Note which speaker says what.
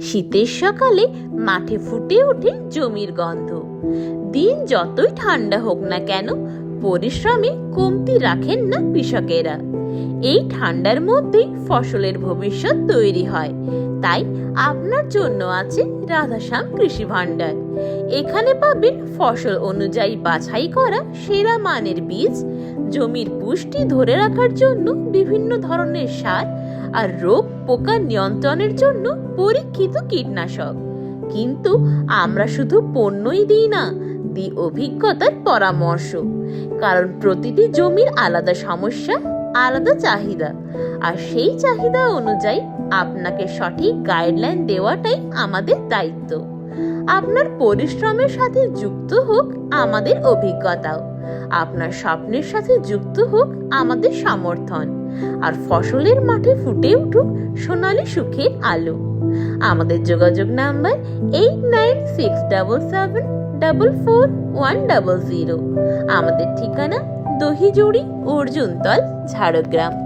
Speaker 1: শীতের সকালে মাঠে ফুটে ওঠে জমির গন্ধ। দিন যতই ঠান্ডা হোক না কেন, পরিশ্রমে কমতি রাখেন না কৃষকেরা। এই ঠান্ডার মধ্যেই ফসলের ভবিষ্যৎ তৈরি হয়। তাই আপনার জন্য আছে রাধাশ্যাম কৃষি ভাণ্ডার। এখানে পাবেন ফসল অনুযায়ী বাছাই করা সেরা মানের বীজ, জমির পুষ্টি ধরে রাখার জন্য বিভিন্ন ধরনের সার আর রোগ পোকা নিয়ন্ত্রণের জন্য পরীক্ষিত কীটনাশক। কিন্তু আমরা শুধু পণ্যই দিই না, দিই অভিজ্ঞতার পরামর্শ। কারণ প্রতিটি জমির আলাদা সমস্যা, আলাদা চাহিদা। আর সেই চাহিদা অনুযায়ী আপনাকে সঠিক গাইডলাইন দেওয়াটাই আমাদের দায়িত্ব। আপনার পরিশ্রমের সাথে যুক্ত হোক আমাদের অভিজ্ঞতাও। আপনার স্বপ্নের সাথে যুক্ত হোক আমাদের সমর্থন। আর ফসলের মাঠে ফুটে উঠুক সোনালী সুখের আলো। আমাদের যোগাযোগ number eight nine six double seven double four one double zero আমাদের ঠিকানা দহিজুড়ি অর্জুনতল ঝাড়গ্রাম